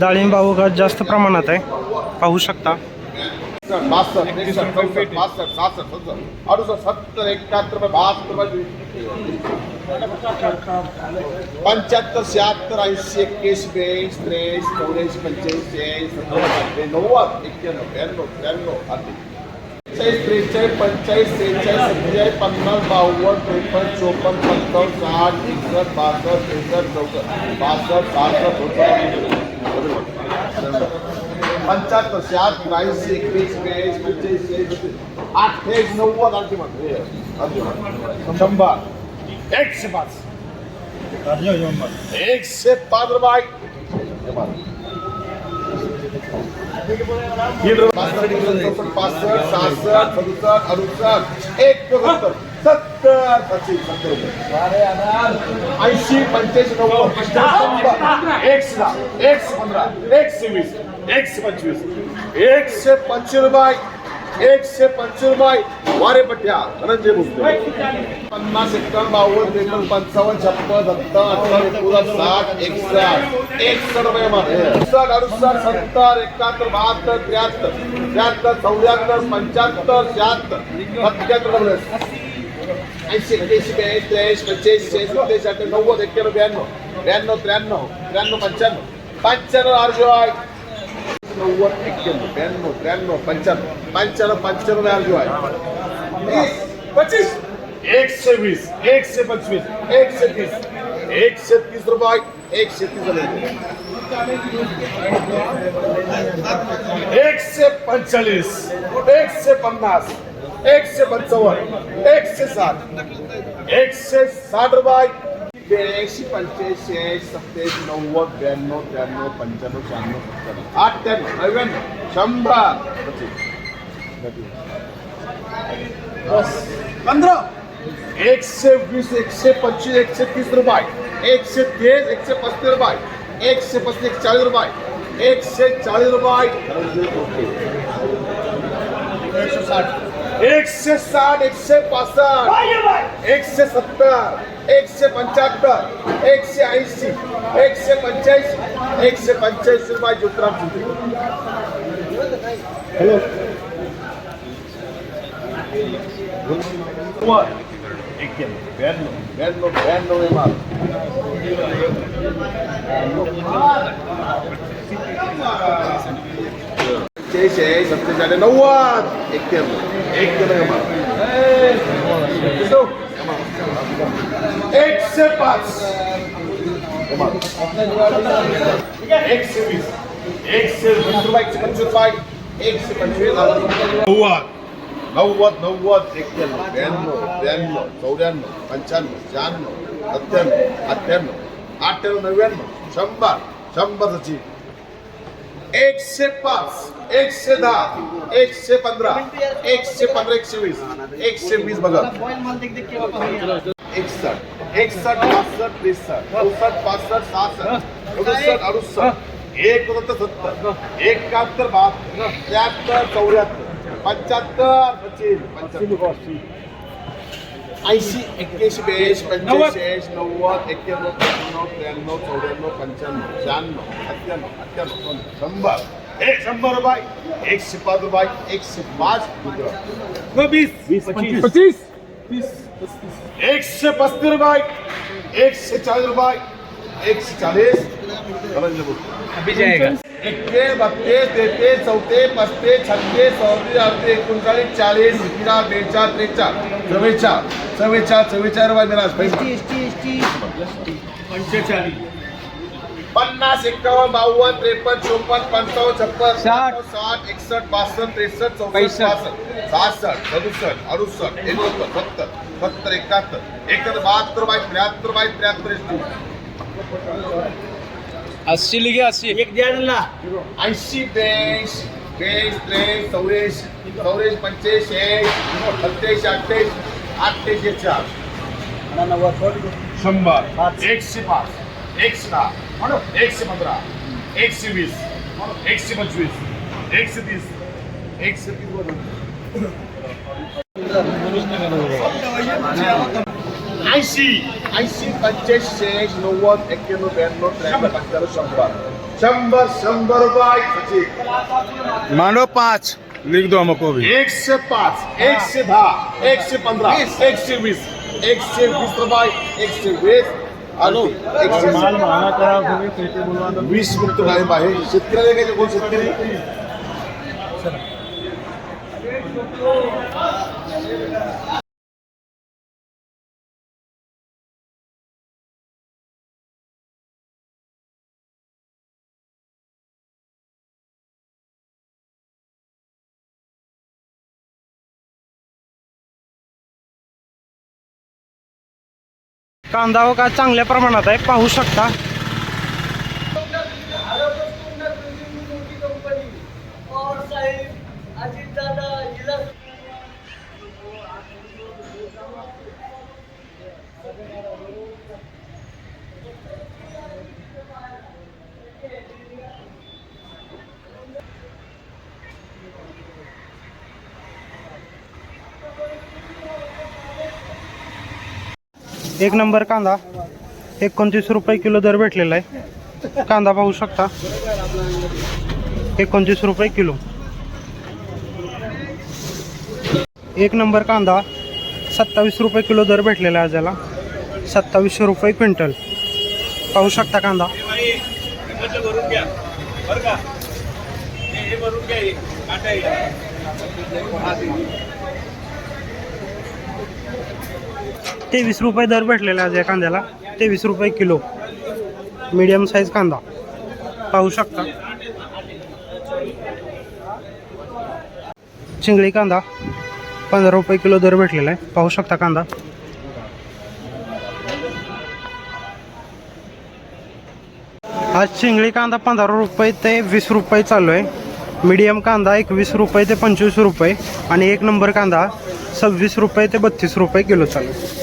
डाळिंब अवघात जास्त प्रमाणात आहे. पाहू शकता. सत्तर एकाहत्तर रुपये पंच्याहत्तर शहात्तर ऐंशी एक्केस बेस त्रेस चौऱ्याऐंशी पंच्याऐंशी नव्वद एक्क्याण्णव ब्याण्णव त्र्याण्णव अठ्ठेचाळीस त्रेचाळीस पंचेचाळीस सेहेचाळीस सत्तेचाळीस पन्नास बावन्न त्रेपन्न चोपन्न पंचावन्न साठ एकसष्ट बासष्ट त्रेसष्ट चौसष्ट बासष्ट सहासष्ट पंच्याहत्तर शहात्तर ऐंशी एकवीस बेस पंच्याऐंशी अठ्ठेचाळीस नव्वद अंतिम शंभर एकशे पाच एकशे पाच रुपये पासष्ट सहासष्ट सदुसष्ट अडुसष्ट एकोणसत्तर सत्तर पस्तीस सत्तर ऐंशी पंच्याऐंशी नव्वद एकशे दहा एकशे पंधरा एकशे वीस एकशे पंचवीस एकशे पंचवीस रुपये एकशे पंचवीस वारे पट्ट्या धनंजय भुजबळ पन्नास एकावन्न बावन्न त्रेपन्न पंचावन्न छप्पन सत्तर अठ्ठावन्न एकोणा साठ एकसष्ट एकसष्ट रुपये मध्ये एकसष्ट अडुसष्ट सत्तर एकाहत्तर बहात्तर त्र्याहत्तर त्र्याहत्तर चौऱ्याहत्तर पंच्याहत्तर शहात्तर सत्याहत्तर डबल ऐंशी एक्क्याऐंशी ब्याऐंशी त्र्याऐंशी पंच्याऐंशी सत्तेचाळीस नव्वद एक्क्याण्णव ब्याण्णव ब्याण्णव त्र्याण्णव त्र्याण्णव पंच्याण्णव. पंच्याण्णव अर्जुय नव्वद एक्क्याण्णव ब्याण्णव त्र्याण्णव पंच्याण्णव. पंच्याण्णव पंच्याण्णव अर्जुय पच्चीस. एकशे वीस एकशे पंचवीस एकशे तीस. एकशे तीस रुपये एकशे तीस एकशे पंचेचाळीस एकशे पन्नास एकशे पंचावन्न एकशे साठ. एकशे साठ रुपये ब्याऐंशी पंच्याऐंशी ऐंशी सत्याऐंशी नव्वद ब्याण्णव त्र्याण्णव पंच्याण्णव शहाण्णव सत्त्याण्णव अठ्ठ्याण्णव नव्याण्णव शंभर पंधरा एकशे वीस एकशे पंचवीस एकशे तीस रुपये एकशे तीस एकशे पस्तीस रुपये एकशे पस्तीस एकशे चाळीस रुपये एकशे चाळीस रुपये एकशे साठ। एकशे साठ एकशे पासष्ट एकशे सत्तर एकशे पंच्याहत्तर एकशे ऐंशी एकशे पंच्याऐंशी एकशे पंच्याऐंशी रुपये ज्योतिराम हॅलो. ब्याण्णव ब्याण्णव ब्याण्णव एम आर. पंच्याऐंशी सत्तेचाळीस नव्वद! एक्क्याण्णव एक्क्याण्णव एम आर एकशे पाच. एकशे वीस. एकशे वीस रुपये एकशे पंचवीस रुपये. एकशे पंचवीस नव्वद. नव्वद नव्वद एक्क्याण्णव ब्याण्णव ब्याण्णव चौऱ्याण्णव पंच्याण्णव शहाण्णव सत्त्याण्णव अठ्ठ्याण्णव अठ्ठ्याण्णव नव्याण्णव शंभर. शंभरची एकशे पाच एकशे दहा एकशे पंधरा एकशे पंधरा एकशे वीस एकशे वीस बघा एकसष्ट एकसष्ट पासष्ट त्रेसष्ट चौसष्ट पासष्ट सहासष्ट अडुसष्ट अडुसष्ट एक सत्तर एकाहत्तर बहात्तर त्र्याहत्तर चौऱ्याहत्तर पंच्याहत्तर पच्चीस पंच्याहत्तर ऐंशी एक्क्याऐंशी ब्याऐंशी पंच्याऐंशी ऐंशी नव्वद एक्क्याण्णव त्र्याण्णव त्र्याण्णव चौऱ्याण्णव पंच्याण्णव शहाण्णव सत्त्याण्णव अठ्ठ्याण्णव शंभर. एक शंभर रुपये. एकशे पाच रुपये एकशे पाच पच्चीस. एकशे पस्तीस. रुपये. एकशे चाळीस रुपये. एकशे चाळीस धनंजय बोलतो. एकतीस बत्तीस तेहतीस चौतीस पस्तीस छत्तीस चौतीस अडतीस एकोणचाळीस चाळीस त्रेचाळीस चव्वेचाळीस रुपये मिळाला पन्नास एकावन्न बावन्न त्रेपन्न चोपन्न पंचावन्न छप्पन साठ. साठ एकसष्ट बासष्ट त्रेसष्ट चौसष्ट पासष्ट. सहासष्ट सदुसष्ट अडुसष्ट एकोणसत्तर सत्तर सत्तर एकाहत्तर एकाहत्तर बहात्तर बाय त्र्याहत्तर बाय त्र्याहत्तर अस्सी लिखे अस्सी. ऐंशी बेस बेस त्रेस चौऱ्याऐंशी चौऱ्याऐंशी पंच्याऐंशी ऐंशी सत्याऐंशी अठ्ठ्याऐंशी अठ्ठ्याऐंशी चार शंभर एकशे पाच एकशे दहा एकशे पंधरा एकशे वीस एकशे पंचवीस एकशे तीस एकशे तीस ऐंशी ऐंशी पंच्याऐंशी ऐंशी नव्वद एक्क्याण्णव ब्याण्णव त्र्याण्णव पंच्याण्णव शंभर शंभर शंभर रुपये सचिन मांडो पाँच लिख दो हमको भी। एक से पाँच एक से धा एक से पंद्रह एक से बीस एक से बीस रुपये एक से वीस आणि एक से वीस मिनिट टाइम आहे शेतकऱ्याला काय कोण शेतकरी कांदा वगैरे का चांगल्या प्रमाणात आहे. पाहू शकता. एक नंबर कांदा. एकोणतीस रुपये किलो दर भेटलेला आहे. कांदा पाहू शकता. एकोणतीस रुपये किलो. एक नंबर कांदा. सत्तावीस रुपये किलो दर भेटलेला आहे आज सत्तावीसशे रुपये क्विंटल. पाहू शकता कांदा. तेवीस रुपये दर भेटलेला आज या कांद्याला. तेवीस रुपये किलो. मीडियम साईज कांदा. पाहू शकता. चिंगळी कांदा. पंधरा रुपये किलो दर भेटलेला आहे. पाहू शकता कांदा. आज चिंगळी कांदा पंधरा रुपये ते वीस रुपये चालू आहे. मीडियम कांदा एकवीस रुपये ते पंचवीस रुपये आणि एक नंबर कांदा सव्वीस रुपये ते बत्तीस रुपये किलो चालू आहे.